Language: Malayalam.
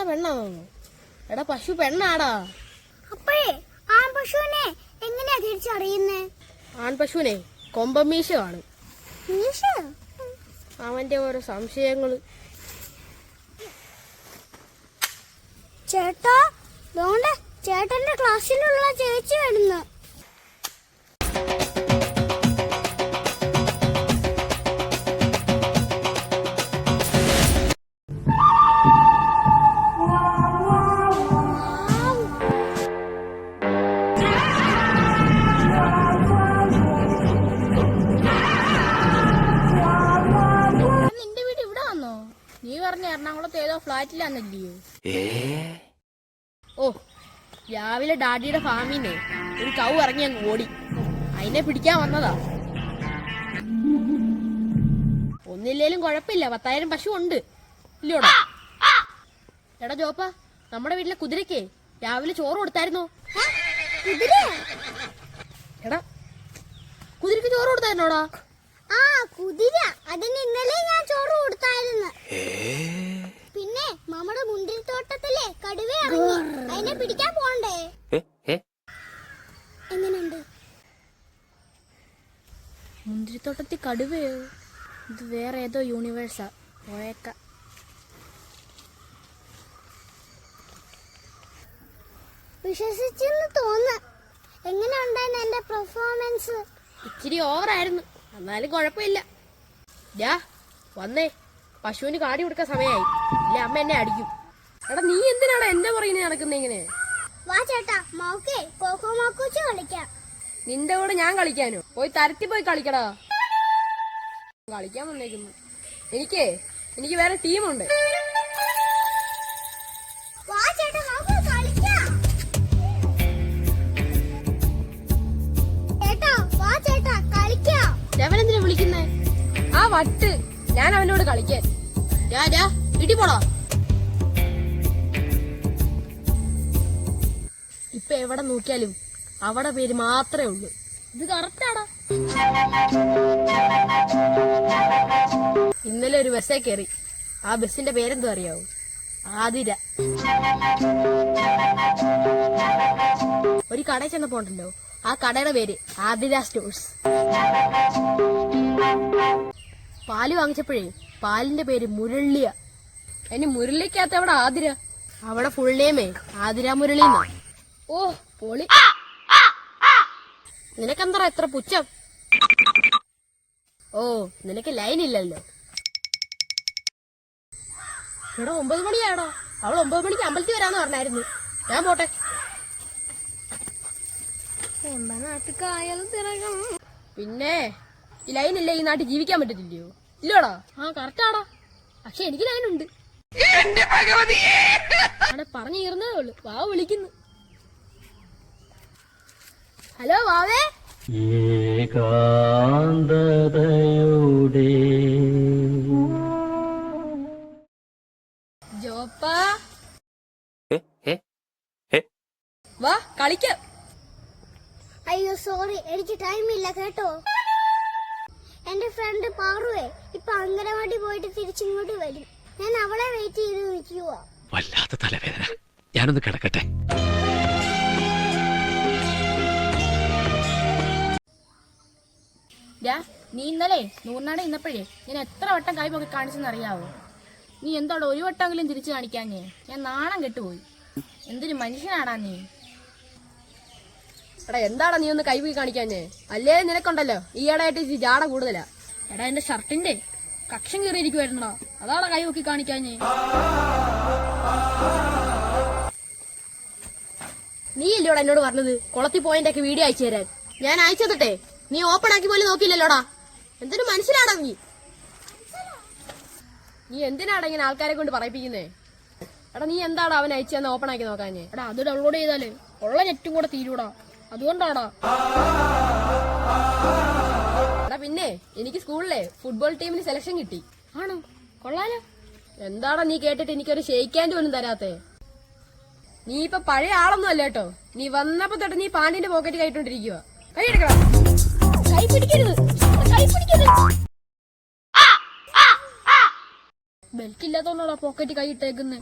പെണ്ണാണോ എടാ പശു പെണ്ണാടാ. അപ്പോഴേ ആൺ പശുവിനെ എങ്ങനെയാ തിരിച്ചറിയുന്നേ? ആൺപശുവിനെ കൊമ്പമീശ കാണും. മീശ? അവന്റെ ഓരോ സംശയങ്ങൾ. ചേട്ടാ ചേട്ടന്റെ ക്ലാസ്സിലുള്ള ചേച്ചി വരുന്നു. എറണാകുളത്ത് ഏതോ ഫ്ലാറ്റിലാന്നല്ലയോ? ഓ രാവിലെ ഡാഡിയുടെ ഫാമിനെ ഒരു കൗ ഇറങ്ങി അങ്ങ് ഓടി. അതിനെ പിടിക്കാൻ വന്നതാ. ഒന്നില്ലേലും കുഴപ്പമില്ല. പത്തായിരം പശു ഉണ്ട്. ഇല്ലയോടാ എടാ ജോപ്പ നമ്മുടെ വീട്ടിലെ കുതിരക്കേ രാവിലെ ചോറ് കൊടുത്തായിരുന്നോ? കുതിര എടാ കുതിരക്ക് ചോറ് കൊടുത്തായിരുന്നോടാ? കുതിര. അതിന് ഇന്നലെ ഞാൻ ചോറ് കൊടുത്തായിരുന്നു. പിന്നെ നമ്മുടെ മുന്തിരിത്തോട്ടത്തിലെ കടുവ ഇറങ്ങി. അതിനെ പിടിക്കാൻ പോണ്ടേ എങ്ങനെയുണ്ട്? മുന്തിരിത്തോട്ടത്തിൽ കടുവയോ? ഇത് വേറെ ഏതോ യൂണിവേഴ്സാ. പോയേക്ക. വിശ്വസിച്ചെന്ന് തോന്നുന്നു എങ്ങനെ ഉണ്ടായിരുന്നു എന്റെ പെർഫോമൻസ് ഇച്ചിരി ഓവറായിരുന്നു എന്നാലും കുഴപ്പമില്ല. ഡാ വന്നേ. പശുവിന് കാടി കൊടുക്കാൻ സമയമായി. ഇല്ല അമ്മ എന്നെ അടിക്കും. എടാ നീ എന്തിനാണ് എന്റെ പുറകിന് നടക്കുന്ന ഇങ്ങനെ? വാ ചേട്ടാ മോക്കേ കോക്കോ മാക്കൂച്ച് കളിക്കാം. നിന്റെ കൂടെ ഞാൻ കളിക്കാനോ? പോയി തരത്തി പോയി കളിക്കടാ. കളിക്കാൻ വന്നേക്കുന്നു. എനിക്കേ എനിക്ക് വേറെ ടീമുണ്ട്. വട്ട്. ഞാൻ അവനോട് കളിക്കാൻ. ഇടി പോണോ? ഇപ്പൊ എവിടെ നോക്കിയാലും അവിടെ പേര് മാത്രമേ ഉള്ളൂ. ഇത് കറക്റ്റാടാ ഇന്നലെ ഒരു ബസ്സേ കയറി. ആ ബസ്സിന്റെ പേരെന്തോ അറിയാവോ? ആതിര. ഒരു കടയിൽ ചെന്ന് പോണ്ടല്ലോ ആ കടയുടെ പേര് ആതിര സ്റ്റോഴ്സ്. പാൽ വാങ്ങിച്ചപ്പോഴേ പാലിന്റെ പേര് മുരളിയ അതിന് മുരളിക്കകത്ത് അവിടെ ആതിര? അവിടെ ഫുൾ നെയിമേ ആതിര മുരളി ഓ പൊളി. നിനക്കെന്താ എത്ര പുച്ഛം? ഓ നിനക്ക് ലൈൻ ഇല്ലല്ലോ. ഇവിടെ ഒമ്പത് മണിയാണോ അവൾ ഒമ്പത് മണിക്ക് അമ്പലത്തിൽ വരാന്ന് പറഞ്ഞായിരുന്നു. ഞാൻ പോട്ടെ. പിന്നെ ഈ ലൈൻ ഇല്ല ഈ നാട്ടിൽ ജീവിക്കാൻ പറ്റത്തില്ലയോ? ഇല്ലടാ? ആ കറക്റ്റാടാ പക്ഷെ എനിക്ക് ലൈൻ ഉണ്ട് അവിടെ പറഞ്ഞു തീർന്നതേ ഉള്ളു. വാവ് വിളിക്കുന്നു. ഹലോ വാവേ? ഏകാന്തതയുടെ. ജോപ്പാ? വാ കളിക്കാം. അയ്യോ സോറി എനിക്ക് ടൈം ഇല്ല കേട്ടോ. എന്റെ ഫ്രണ്ട് പാറുവേ ഇപ്പൊ അങ്കനവാടി പോയിട്ട് തിരിച്ചിങ്ങോട്ട് വരും. ഞാൻ അവളെ വെയിറ്റ് ചെയ്ത് നിൽക്കുവാ. വല്ലാത്ത തലവേദന. ഞാനൊന്ന് കിടക്കട്ടെ. നീ ഇന്നലെ നൂറിനാട് ഇന്നപ്പോഴേ ഞാൻ എത്ര വട്ടം കൈ പൊക്കി കാണിച്ചെന്ന് അറിയാവോ? നീ എന്തോടെ ഒരു വട്ടമെങ്കിലും തിരിച്ചു കാണിക്കാഞ്ഞേ? ഞാൻ നാണം കെട്ടുപോയി. എന്തൊരു മനുഷ്യനാടാ നീ. എടാ എന്താടാ നീ ഒന്ന് കൈ പോയി കാണിക്കാഞ്ഞേ? അല്ലേ നിനക്കുണ്ടല്ലോ? ഈയിടെയായിട്ട് ഈ ജാട കൂടുതലാ. എടാ എന്റെ ഷർട്ടിന്റെ കക്ഷം കീറിയിരിക്കുവായിരുന്നടാ. അതാടാ കൈ പൊക്കി കാണിക്കാഞ്ഞേ. നീ ഇല്ലോടാ എന്നോട് പറഞ്ഞത്? കുളത്തി പോയിന്റെ ഒക്കെ വീഡിയോ അയച്ചു തരാൻ. ഞാൻ അയച്ചു തട്ടെ നീ ഓപ്പൺ ആക്കി പോലും നോക്കിയില്ലല്ലോടാ. എന്തൊരു മനസ്സിലാടാ നീ? നീ എന്തിനാടാ ഇങ്ങനെ ആൾക്കാരെ കൊണ്ട് പറയിപ്പിക്കുന്നേ? എടാ നീ എന്താടാ അവൻ അയച്ചു തന്നെ ഓപ്പൺ ആക്കി നോക്കാഞ്ഞേ? എടാ അത് ഡൗൺലോഡ് ചെയ്താലേ ഉള്ള നെറ്റും കൂടെ തീരൂടാ അതുകൊണ്ടാടാ എടാ പിന്നെ എനിക്ക് സ്കൂളിലെ ഫുട്ബോൾ ടീമിന് സെലക്ഷൻ കിട്ടി. ആണോ? കൊള്ളാലോ. എന്താടാ നീ കേട്ടിട്ട് എനിക്കൊരു ഷെയ്ക്കാൻഡ് പോലും തരാത്തേ? നീ ഇപ്പൊ പഴയ ആളൊന്നും അല്ല കേട്ടോ. നീ വന്നപ്പോ തൊട്ട് നീ പാണ്ടിന്റെ പോക്കറ്റ് കൈട്ടോണ്ടിരിക്കുക കൈ എടുക്കണം. കൈ പിടിക്കരുത്. കൈ പിടിക്കരുത്. ബെൽറ്റ് ഇല്ലാത്തോണ്ടാണോ പോക്കറ്റ് കൈ ഇട്ടേക്കുന്നത്